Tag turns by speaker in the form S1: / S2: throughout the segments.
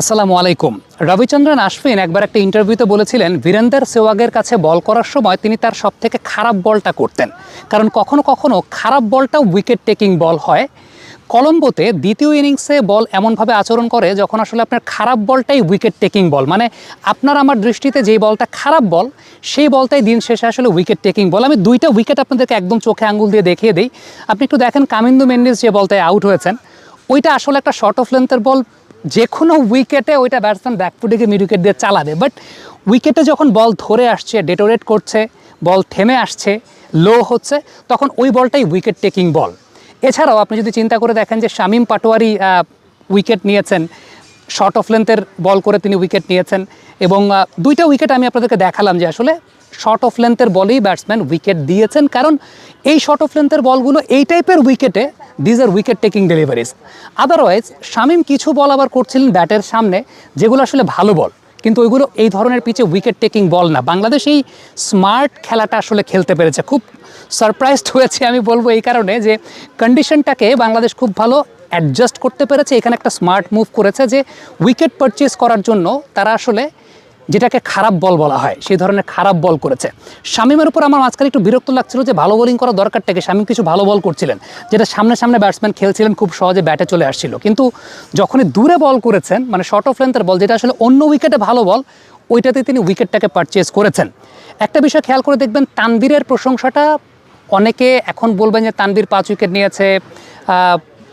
S1: আসসালামু আলাইকুম। রবিচন্দ্রন আশ্বিন একবার একটা ইন্টারভিউতে বলেছিলেন, বীরেন্দ্র সেওয়াগের কাছে বল করার সময় তিনি তার সব থেকে খারাপ বলটা করতেন। কারণ কখনো কখনো খারাপ বলটাও উইকেট টেকিং বল হয়। কলম্বোতে দ্বিতীয় ইনিংসে বল এমনভাবে আচরণ করে যখন আসলে আপনার খারাপ বলটাই উইকেট টেকিং বল। মানে আপনার আমার দৃষ্টিতে যেই বলটা খারাপ বল, সেই বলটাই দিন শেষে আসলে উইকেট টেকিং বল। আমি দুইটা উইকেট আপনাদেরকে একদম চোখে আঙ্গুল দিয়ে দেখিয়ে দিই। আপনি একটু দেখেন কামিন্দু মেন্ডিস যে বলটায় আউট হয়েছেন। ওইটা আসলে একটা শর্ট অফ লেন্থের বল যে কোনো উইকেটে ওইটা ব্যাটসম্যান ব্যাকফুটে মিড উইকেট দিয়ে চালাবে। বাট উইকেটে যখন বল ধরে আসছে ডেটোরেট করছে বল থেমে আসছে লো হচ্ছে, তখন ওই বলটাই উইকেট টেকিং বল এছাড়াও আপনি যদি চিন্তা করে দেখেন যে শামীম পাটোয়ারি উইকেট নিয়েছেন শর্ট অফ লেন্থের বল করে তিনি উইকেট নিয়েছেন, এবং দুইটা উইকেট আমি আপনাদেরকে দেখালাম যে আসলে শর্ট অফ লেন্থের বলেই ব্যাটসম্যান উইকেট দিয়েছেন। কারণ এই শর্ট অফ লেন্থের বলগুলো এই টাইপের উইকেটে these are wicket taking deliveries otherwise Shamim কিছু বল আবার করছিলেন ব্যাটের সামনে, যেগুলো আসলে ভালো বল কিন্তু ওইগুলো এই ধরনের পিচে উইকেট টেকিং বল না। বাংলাদেশ এই স্মার্ট খেলাটা আসলে খেলতে পেরেছে। খুব সারপ্রাইজড হয়েছে আমি বলব এই কারণে যে কন্ডিশনটাকে বাংলাদেশ খুব ভালো অ্যাডজাস্ট করতে পেরেছে। এখানে একটা স্মার্ট মুভ করেছে যে উইকেট পারচেস করার জন্য তারা আসলে যেটাকে খারাপ বল বলা হয়, সেই ধরনের খারাপ বল করেছে। শামিমের উপর আমার মাঝখানে একটু বিরক্ত লাগছিল যে ভালো বোলিং করা দরকারটাকে শামিম কিছু ভালো বল করছিলেন, যেটা সামনে সামনে ব্যাটসম্যান খেলছিলেন, খুব সহজে ব্যাটে চলে আসছিল। কিন্তু যখনই দূরে বল করেছেন মানে শর্ট অফ লেন্থের বল যেটা আসলে অন্য উইকেটে ভালো বল ওইটাতে তিনি উইকেটটাকে পারচেস করেছেন। একটা বিষয় খেয়াল করে দেখবেন তানবীরের প্রশংসাটা অনেকে এখন বলবেন যে তানবীর পাঁচ উইকেট নিয়েছে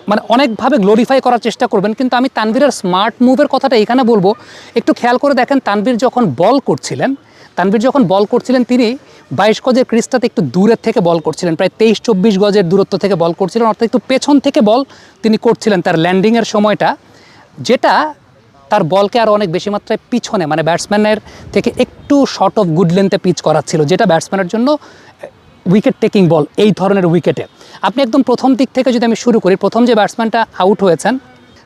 S1: মানে অনেকভাবে গ্লোরিফাই করার চেষ্টা করবেন, কিন্তু আমি তানবীরের স্মার্ট মুভের কথাটা এখানে বলব। একটু খেয়াল করে দেখেন তানবীর যখন বল করছিলেন তানবীর যখন বল করছিলেন, তিনি বাইশ গজের ক্রিজটাতে একটু দূরের থেকে বল করছিলেন, প্রায় তেইশ চব্বিশ গজের দূরত্ব থেকে বল করছিলেন, অর্থাৎ একটু পেছন থেকে বল তিনি করছিলেন তার ল্যান্ডিংয়ের সময়টা, যেটা তার বলকে আরও অনেক বেশি মাত্রায় পিছনে মানে ব্যাটসম্যানের থেকে একটু শর্ট অফ গুড লেন্থে পিচ করাচ্ছিল, যেটা ব্যাটসম্যানের জন্য উইকেট টেকিং বল এই ধরনের উইকেটে আপনি একদম প্রথম দিক থেকে যদি আমি শুরু করি, প্রথম যে ব্যাটসম্যানটা আউট হয়েছেন,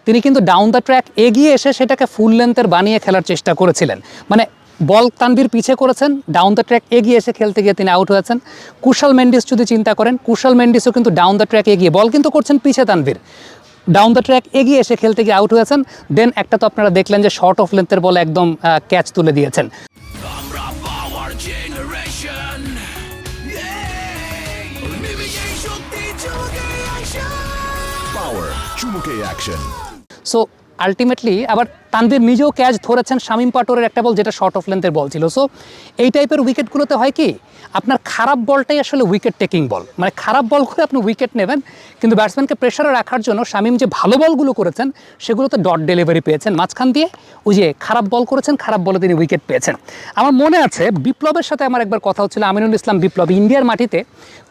S1: তিনি কিন্তু ডাউন দ্য ট্র্যাক এগিয়ে এসে সেটাকে ফুল লেন্থের বানিয়ে খেলার চেষ্টা করেছিলেন। মানে বল তানবির পিছে করেছেন ডাউন দ্য ট্র্যাক এগিয়ে এসে খেলতে গিয়ে তিনি আউট হয়েছেন। কুশাল মেন্ডিস যদি চিন্তা করেন, কুশাল মেন্ডিসও কিন্তু ডাউন দ্য ট্র্যাক এগিয়ে বল কিন্তু করছেন পিছে তানবির ডাউন দ্য ট্র্যাক এগিয়ে এসে খেলতে গিয়ে আউট হয়েছেন। দেন একটা তো আপনারা দেখলেন যে শর্ট অফ লেন্থের বল একদম ক্যাচ তুলে দিয়েছেন।
S2: বিবিজয় শক্তি চুমকে action
S3: Power চুমুকে action
S1: so ultimately আবার তানভীর নিজেও ক্যাচ ধরেছেন শামিম পাটোরের একটা বল যেটা শর্ট অফ লেন্থের বল ছিল। সো এই টাইপের উইকেটগুলোতে হয় কি, আপনার খারাপ বলটাই আসলে উইকেট টেকিং বল মানে খারাপ বল করে আপনি উইকেট নেবেন, কিন্তু ব্যাটসম্যানকে প্রেশারে রাখার জন্য শামিম যে ভালো বলগুলো করেছেন, সেগুলোতে ডট ডেলিভারি পেয়েছেন। মাঝখান দিয়ে ওই যে খারাপ বল করেছেন, খারাপ বলে তিনি উইকেট পেয়েছেন। আমার মনে আছে বিপ্লবের সাথে আমার একবার কথা হচ্ছিল, আমিনুল ইসলাম বিপ্লব। ইন্ডিয়ার মাটিতে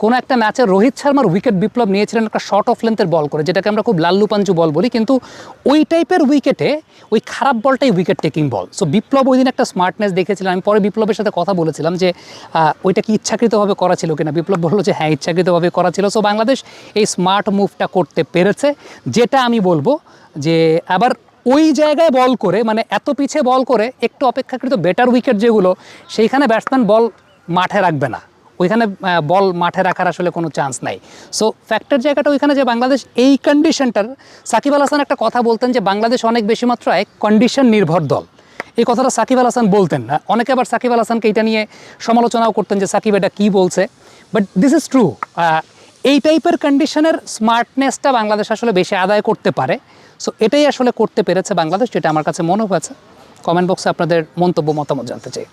S1: কোনো একটা ম্যাচে রোহিত শর্মার উইকেট বিপ্লব নিয়েছিলেন একটা শর্ট অফ লেন্থের বল করে, যেটাকে আমরা খুব লাল্লু পাঞ্চু বল বলি। কিন্তু ওই টাইপের উইকেটে ওই খারাপ বলটাই wicket taking ball. So Biplob ওই দিন একটা স্মার্টনেস দেখেছিলাম। আমি পরে বিপ্লবের সাথে কথা বলেছিলাম যে ওইটা কি ইচ্ছাকৃতভাবে করা ছিল কিনা? বিপ্লব বলল যে হ্যাঁ ইচ্ছাকৃতভাবে করা ছিল। সো বাংলাদেশ এই স্মার্ট মুভটা করতে পেরেছে। যেটা আমি বলব যে, আবার ওই জায়গায় বল করে মানে এত পিছে বল করে, একটু অপেক্ষাকৃত বেটার উইকেট যেগুলো, সেইখানে ব্যাটসম্যান বল মাঠে রাখবে না। ওইখানে বল মাঠে রাখার আসলে কোনো চান্স নাই। সো ফ্যাক্টর জায়গাটা ওইখানে যে বাংলাদেশ, এই কন্ডিশনটার সাকিব আল হাসান একটা কথা বলতেন যে বাংলাদেশ অনেক বেশি মাত্রায় কন্ডিশন নির্ভর দল। এই কথাটা সাকিব আল হাসান বলতেন। না অনেকে আবার সাকিব আল হাসানকে এটা নিয়ে সমালোচনাও করতেন যে সাকিব এটা কী বলছে। বাট দিস ইজ ট্রু এই টাইপের কন্ডিশনের স্মার্টনেসটা বাংলাদেশ আসলে বেশি আদায় করতে পারে। সো এটাই আসলে করতে পেরেছে বাংলাদেশ, যেটা আমার কাছে মনে হয়েছে। কমেন্ট বক্সে আপনাদের মন্তব্য, মতামত জানতে চাই।